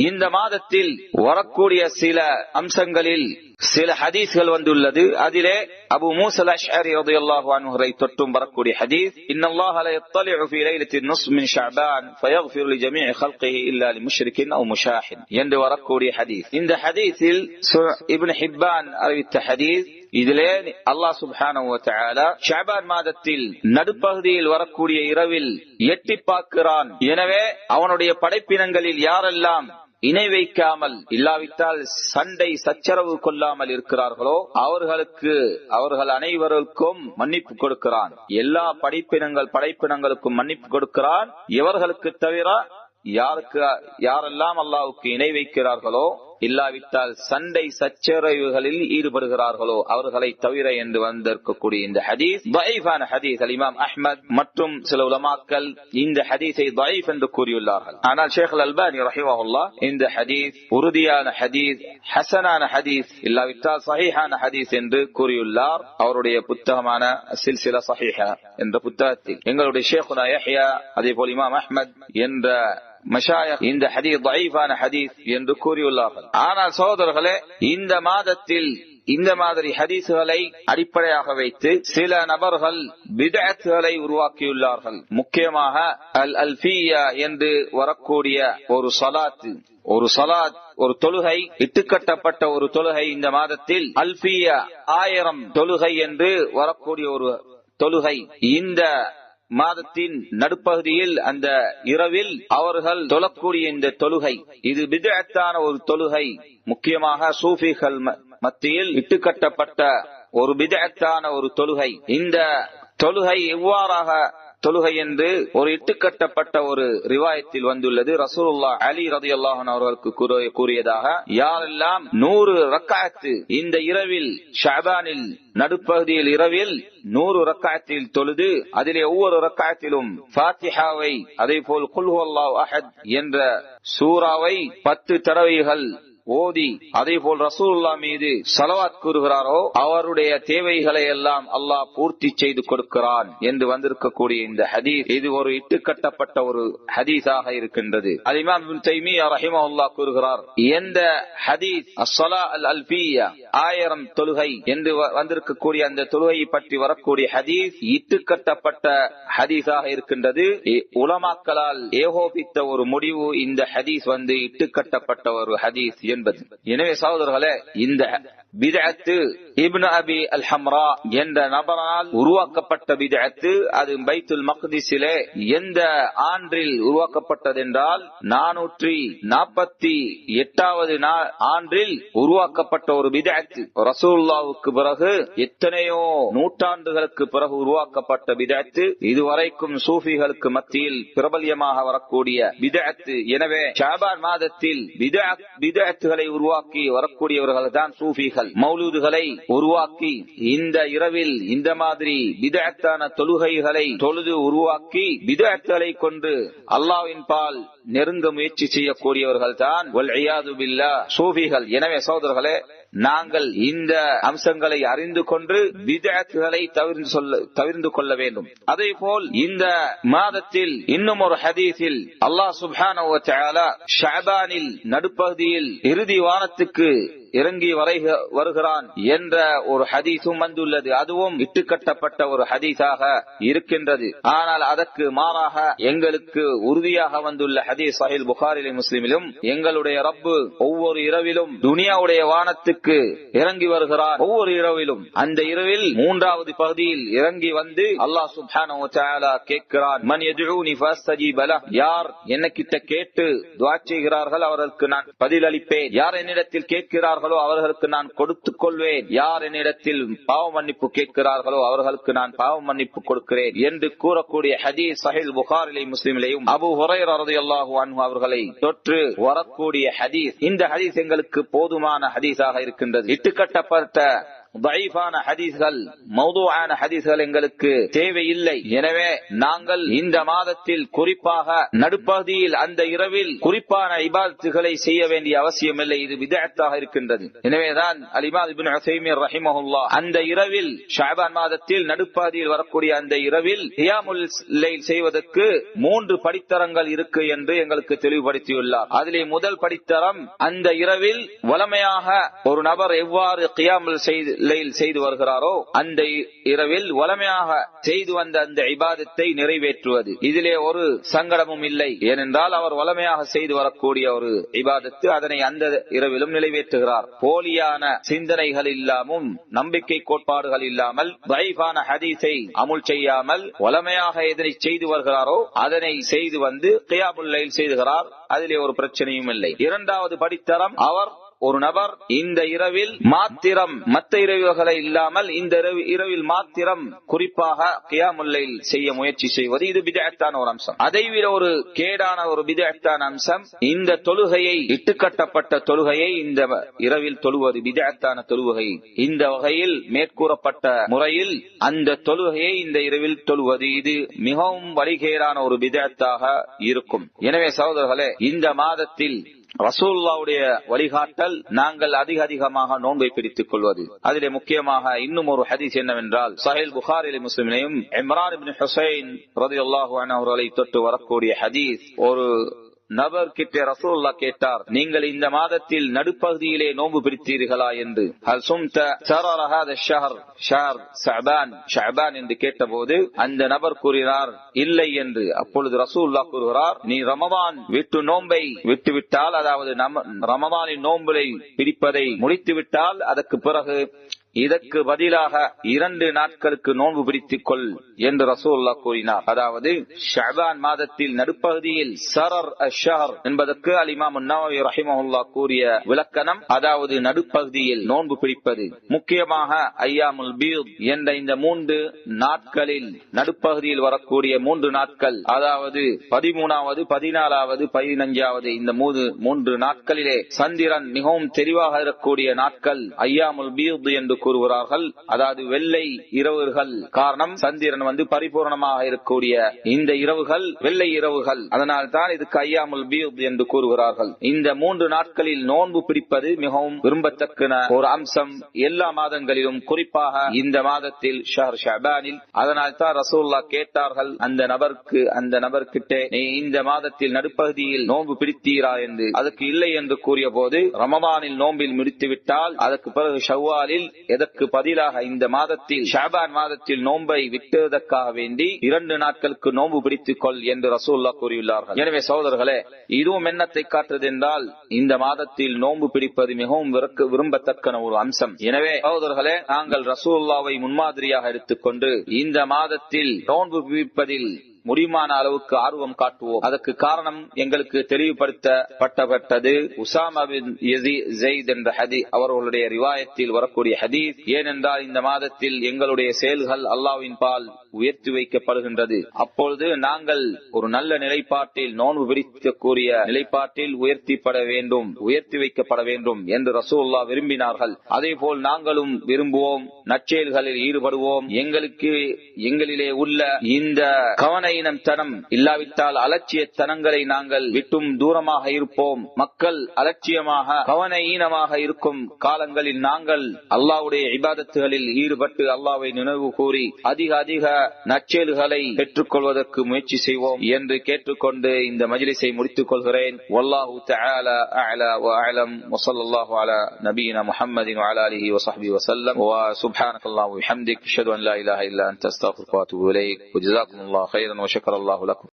இந்த மாதத்தில் வரக்கூடிய சில அம்சங்களில் சில ஹதீஸ்கள் வந்துள்ளது அதிலே அபு மூசல் அஷ்அரி ரலியல்லாஹு அன்ஹுரை தொட்டும் வரக்கூடிய ஹதீஸ் இன்னல்லாஹ லா யத்தலிஉ ஃபீ லைலத்தின் நுஸ் மின் ஷஅபான் ஃபயக்ஃபிரு லிஜமீஇ ஹல்கிஹி இல்லா லிமுஷ்ரிகின் அவ் முஷாஹின் என்று வரக்கூடிய ஹதீஸ் இந்த ஹதீஸில் இப்னு ஹிப்பான் அறிவித்த ஹதீஸ் இதிலே அல்லாஹ் சுபான ஷாபான் மாதத்தில் நடுப்பகுதியில் வரக்கூடிய இரவில் எட்டி பார்க்கிறான் எனவே அவனுடைய படைப்பினங்களில் யாரெல்லாம் இணை வைக்காமல் இல்லாவிட்டால் சண்டை சச்சரவு கொள்ளாமல் இருக்கிறார்களோ அவர்களுக்கு அவர்கள் அனைவருக்கும் மன்னிப்பு கொடுக்கிறான். எல்லா படைப்பினங்கள் படைப்பினங்களுக்கும் மன்னிப்பு கொடுக்கிறான். இவர்களுக்கு தவிர யாருக்கு யாரெல்லாம் அல்லாவுக்கு இணை வைக்கிறார்களோ இல்லாவிட்டால் சண்டை சச்சரவுகளில் ஈடுபடுகிறார்களோ அவர்களை தவிர என்று வந்திருக்கக்கூடிய இந்த ஹதீஸ் தயீஃபான ஹதீஸ். அலிமாம் அஹ்மத் மற்றும் சில உலமாக்கள் இந்த ஹதீஸை தயீஃப் என்று கூறியுள்ளார்கள். ஆனால் ஷேக் அல்பானி ரஹிமஹுல்லா இந்த ஹதீஸ் உறுதியான ஹதீஸ் ஹசனான ஹதீஸ் இல்லாவிட்டால் சஹீஹான ஹதீஸ் என்று கூறியுள்ளார். அவருடைய புத்தகமான சில்சில சஹீஹா என்ற புத்தகத்தில் எங்களுடைய ஷேகுனா யஹ்யா அதே போல் இமாம் அஹ்மத் என்ற மஷாயக். இந்த ஹதீஸ் தயீஃபான ஹதீஸ் என்று கூறியுள்ளார்கள். ஆனால் சகோதரர்களே இந்த மாதத்தில் இந்த மாதிரி ஹதீசுகளை அடிப்படையாக வைத்து சில நபர்கள் விதத்துகளை உருவாக்கியுள்ளார்கள். முக்கியமாக அல் அல்பியா என்று வரக்கூடிய ஒரு சலாத்து ஒரு சலாத் ஒரு தொழுகை இட்டுக்கட்டப்பட்ட ஒரு தொழுகை இந்த மாதத்தில் அல்பியா ஆயிரம் தொழுகை என்று வரக்கூடிய ஒரு தொழுகை. இந்த மாதத்தின் நடுப்பகுதியில் அந்த இரவில் அவர்கள் தொழக்கூடிய இந்த தொழுகை இது பிதத்தான ஒரு தொழுகை. முக்கியமாக சூஃபிகள் மத்தியில் இட்டுக்கட்டப்பட்ட ஒரு பிதத்தான ஒரு தொழுகை. இந்த தொழுகை எவ்வாறாக தொழுகை என்று ஒரு இட்டுக்கட்டப்பட்ட ஒரு ரிவாயத்தில் வந்துள்ளது. ரசூலுல்லா அலி ரதி அல்லாஹன் அவர்களுக்கு கூறியதாக யாரெல்லாம் நூறு ரக்காயத்து இந்த இரவில் ஷாபானில் நடுப்பகுதியில் இரவில் நூறு ரக்காயத்தில் தொழுது அதிலே ஒவ்வொரு ரக்காயத்திலும் ஃபாத்திஹாவை அதே போல் குல்ஹு அல்லாஹ் அஹத் என்ற சூறாவை பத்து தடவைகள் ஓதி அதே போல் ரசூல்லா மீது சலவாத் கூறுகிறாரோ அவருடைய தேவைகளை எல்லாம் அல்லாஹ் பூர்த்தி செய்து கொடுக்கிறான் என்று வந்திருக்கக்கூடிய இந்த ஹதீஸ் இது ஒரு இட்டு கட்டப்பட்ட ஒரு ஹதீஸாக இருக்கின்றது. அது இமாம் ரஹிமஹுல்லா கூறுகிறார் எந்த ஹதீஸ் அஸ்ஸலா அல் அல்பியா ஆயிரம் தொழுகை என்று வந்திருக்கக்கூடிய அந்த தொழுகையை பற்றி வரக்கூடிய ஹதீஸ் இட்டுக்கட்டப்பட்ட ஹதீஸாக இருக்கின்றது. உலமாக்களால் ஏகோபித்த ஒரு முடிவு இந்த ஹதீஸ் வந்து இட்டுக்கட்டப்பட்ட ஒரு ஹதீஸ் என்பது. எனவே சகோதரர்களே இந்த பிதத்து இப்னு அபி அல் ஹம்ரா என்ற நபரால் உருவாக்கப்பட்ட பிதத்து அது பைத்துல் மக்திசிலே எந்த ஆண்டில் உருவாக்கப்பட்டது என்றால் நானூற்றி நாற்பத்தி எட்டாவது ஆண்டில் உருவாக்கப்பட்ட ஒரு பிதத்து ரசூல்லாவுக்கு பிறகு எத்தனையோ நூற்றாண்டுகளுக்கு பிறகு உருவாக்கப்பட்ட பிதத்து இதுவரைக்கும் சூஃபிகளுக்கு மத்தியில் பிரபல்யமாக வரக்கூடிய பிதத்து எனவே ஷாபான் மாதத்தில் பிதஅத்துகளை உருவாக்கி வரக்கூடியவர்கள் தான் சூஃபிகள். மௌலூதுகளை உருவாக்கி இந்த இரவில் இந்த மாதிரி விதத்தான தொழுகைகளை தொழுது உருவாக்கி விதத்தலை கொண்டு அல்லாவின் பால் நெருங்க முயற்சி செய்யக்கூடியவர்கள் தான் சூபிகள் எனவே சோதர்களே நாங்கள் இந்த அம்சங்களை அறிந்து கொண்டு விதத்துகளை தவிர்த்து சொல்ல தவிர்ந்து கொள்ள வேண்டும். அதே போல் இந்த மாதத்தில் இன்னும் ஒரு ஹதீஸில் அல்லாஹ் சுப்ஹான ஷாபானில் நடுப்பகுதியில் இறுதி வானத்துக்கு இறங்கி வருகிறான் என்ற ஒரு ஹதீஸும் வந்துள்ளது. அதுவும் இட்டுக்கட்டப்பட்ட ஒரு ஹதீஸாக இருக்கின்றது. ஆனால் அதற்கு மாறாக எங்களுக்கு உறுதியாக வந்துள்ள ஹதீஸ் சஹில் புகாரிலே முஸ்லிமிலும் எங்களுடைய ரப்பு ஒவ்வொரு இரவிலும் துனியாவுடைய வானத்துக்கு இறங்கி வருகிறார். ஒவ்வொரு இரவிலும் அந்த இரவில் மூன்றாவது பகுதியில் இறங்கி வந்து அல்லாஹ் சுப்ஹான கேட்கிறான். மன் எதுனி யார் என்ன கிட்ட கேட்டு துவா செய்கிறார்கள் அவர்களுக்கு நான் பதிலளிப்பேன். யார் என்னிடத்தில் கேட்கிறார்களோ அவர்களுக்கு நான் கொடுத்துக் கொள்வேன். யார் என்னிடத்தில் பாவ மன்னிப்பு கேட்கிறார்களோ அவர்களுக்கு நான் பாவ மன்னிப்பு கொடுக்கிறேன் என்று கூறக்கூடிய ஹதீஸ் சஹில் புகாரிலே முஸ்லிமிலேயும் அபு ஹுரைர் அல்லாஹு அன்ஹு அவர்களை தொற்று வரக்கூடிய ஹதீஸ். இந்த ஹதீஸ் எங்களுக்கு போதுமான ஹதீஸாக இருக்கின்றது. இட்டுக்கட்டப்பட்ட தயீஃபான ஹதீஸ்கள் மௌதுவான ஹதீஸ்கள் எங்களுக்கு தேவையில்லை. எனவே நாங்கள் இந்த மாதத்தில் குறிப்பாக நடுப்பகுதியில் அந்த இரவில் குறிப்பான இபாதத்துகளை செய்ய வேண்டிய அவசியம் இல்லை இது விதத்தாக இருக்கின்றது. எனவேதான் அலிமாத் இப்னு உஸைமீன் ரஹிமஹுல்லா அந்த இரவில் ஷாபான் மாதத்தில் நடுப்பகுதியில் வரக்கூடிய அந்த இரவில் ஹியாமுல் செய்வதற்கு மூன்று படித்தரங்கள் இருக்கு என்று எங்களுக்கு தெளிவுபடுத்தியுள்ளார். அதிலே முதல் படித்தரம் அந்த இரவில் வளமையாக ஒரு நபர் எவ்வாறு கியாமல் செய்து லைல் செய்து வருகிறாரோ அந்த இரவில் வளமையாக செய்து வந்த அந்த இபாதத்தை நிறைவேற்றுவது. இதிலே ஒரு சங்கடமும் இல்லை. ஏனென்றால் அவர் வளமையாக செய்து வரக்கூடிய ஒரு இபாதத்து அதனை அந்த இரவிலும் நிறைவேற்றுகிறார். போலியான சிந்தனைகள் இல்லாமும் நம்பிக்கை கோட்பாடுகள் இல்லாமல் வைஃபான ஹதீஸை அமுல் செய்யாமல் வளமையாக எதனை செய்து வருகிறாரோ அதனை செய்து வந்து கியாமுல்லைல் செய்துகிறார். அதிலே ஒரு பிரச்சனையும் இல்லை. இரண்டாவது படித்தரம் அவர் ஒரு நபர் இந்த இரவில் மாத்திரம் மத்த இரவுகளை இல்லாமல் இந்த இரவில் மாத்திரம் குறிப்பாக கியாமுல்லையில் செய்ய முயற்சி செய்வது இது பிதத்தான ஒரு அம்சம். அதைவிட ஒரு கேடான ஒரு பிதத்தான அம்சம் இந்த தொழுகையை இட்டுக்கட்டப்பட்ட தொழுகையை இந்த இரவில் தொழுவது பிதத்தான தொழுகை. இந்த வகையில் மேற்கூறப்பட்ட முறையில் அந்த தொழுகையை இந்த இரவில் தொழுவது இது மிகவும் வழிகேடான ஒரு பிதத்தாக இருக்கும். எனவே சகோதரர்களே இந்த மாதத்தில் ரசூல்லாவுடைய வழிகாட்டல் நாங்கள் அதிக அதிகமாக நோன்பை பிடித்துக் கொள்வது. அதிலே முக்கியமாக இன்னும் ஒரு ஹதீஸ் என்னவென்றால் சஹில் புகாரில் முஸ்லிமினையும் இம்ரான் ஹுசைன் ரதி அல்லாஹு அவர்களை தொட்டு வரக்கூடிய ஹதீஸ் ஒரு நபர் கிட்ட ரசூல்லா கேட்டார் நீங்கள் இந்த மாதத்தில் நடுப்பகுதியிலே நோன்பு பிடித்தீர்களா என்று? என்று கேட்டபோது அந்த நபர் கூறினார் இல்லை என்று. அப்பொழுது ரசூல்லா கூறுகிறார் நீ ரமவான் விட்டு நோன்பை விட்டுவிட்டால் அதாவது ரமவானின் நோன்பை பிடிப்பதை முடித்து விட்டால் அதற்கு பிறகு இதற்கு பதிலாக இரண்டு நாட்களுக்கு நோன்பு பிடித்துக் கொள் என்று ரசூல்லா கூறினார். அதாவது ஷபான் மாதத்தில் நடுப்பகுதியில் சரர் அஷஹர் என்பதற்கு அலிமாம் நவவி ரஹிமஹுல்லா கூறிய விளக்கணம் அதாவது நடுப்பகுதியில் நோன்பு பிடிப்பது. முக்கியமாக ஐயாமுல் பீத் என்ற இந்த மூன்று நாட்களில் நடுப்பகுதியில் வரக்கூடிய மூன்று நாட்கள் அதாவது பதிமூணாவது பதினாலாவது பதினஞ்சாவது இந்த மூன்று மூன்று நாட்களிலே சந்திரன் மிகவும் தெளிவாக இருக்கக்கூடிய நாட்கள் ஐயாமுல் பீத் என்று கூறுகிறார்கள். அதாவது வெள்ளை இரவுகள் காரணம் சந்திரன் வந்து பரிபூர்ணமாக இருக்கக்கூடிய இந்த இரவுகள் வெள்ளை இரவுகள். அதனால் தான் இது கையாமல் பீத் என்று கூறுகிறார்கள். இந்த மூன்று நாட்களில் நோன்பு பிடிப்பது மிகவும் விரும்பத்தக்க ஒரு அம்சம். எல்லா மாதங்களிலும் குறிப்பாக இந்த மாதத்தில் ஷஹர் ஷபானில். அதனால் தான் ரசூல்லா கேட்டார்கள் அந்த நபருக்கு அந்த நபர்கிட்ட நீ இந்த மாதத்தில் நடுப்பகுதியில் நோன்பு பிடித்தீரா என்று? அதுக்கு இல்லை என்று கூறிய போது ரமபானில் நோம்பில் முடித்துவிட்டால் அதற்கு பிறகு ஷவ்வாலில் எதற்கு பதிலாக இந்த மாதத்தில் ஷாபான் மாதத்தில் நோன்பை விட்டுவதற்காக வேண்டி இரண்டு நாட்களுக்கு நோன்பு பிடித்துக் கொள் என்று ரசூல்லா கூறியுள்ளார்கள். எனவே சகோதரர்களே இதுவும் எண்ணத்தை காட்டுறது என்றால் இந்த மாதத்தில் நோன்பு பிடிப்பது மிகவும் விரும்பத்தக்கன ஒரு அம்சம். எனவே சகோதரர்களே நாங்கள் ரசூல்லாவை முன்மாதிரியாக எடுத்துக்கொண்டு இந்த மாதத்தில் நோன்பு பிடிப்பதில் முடியுமான அளவுக்கு ஆர்வம் காட்டுவோம். அதற்கு காரணம் எங்களுக்கு தெளிவுபடுத்தப்பட்டப்பட்டது உசாமா பின் ஜெயித் என்ற ஹதி அவர்களுடைய ரிவாயத்தில் வரக்கூடிய ஹதீஸ். ஏனென்றால் இந்த மாதத்தில் எங்களுடைய செயல்கள் அல்லாவின் பால் உயர்த்தி வைக்கப்படுகின்றது. அப்பொழுது நாங்கள் ஒரு நல்ல நிலைப்பாட்டில் நோன்பு பிடிக்கக்கூடிய நிலைப்பாட்டில் உயர்த்திப்பட வேண்டும் உயர்த்தி வைக்கப்பட வேண்டும் என்று ரசூல்லா விரும்பினார்கள். அதே போல் நாங்களும் விரும்புவோம் நற்செயல்களில் ஈடுபடுவோம். எங்களுக்கு எங்களிலே உள்ள இந்த கவன இனம் தனம் இல்லாவிட்டால் அலட்சிய தனங்களை நாங்கள் விட்டும் தூரமாக இருப்போம் மக்கள் அலட்சியமாக கவன ஈனமாக இருக்கும் காலங்களில் நாங்கள் அல்லாவுடைய இபாதத்துகளில் ஈடுபட்டு அல்லாவை நினைவு கூறி அதிக அதிக நற்செயல்களை பெற்றுக் கொள்வதற்கு முயற்சி செய்வோம் என்று கேட்டுக்கொண்டு இந்த மஜிலிசை முடித்துக் கொள்கிறேன் والله تعالى أعلى وأعلم وصلى الله على نبينا محمد وعلى آله وصحبه وسلم وسبحانك اللهم وبحمدك أشهد أن لا إله إلا أنت أستغفرك وأتوب إليك وجزاكم الله خيرا وشكر الله لكم.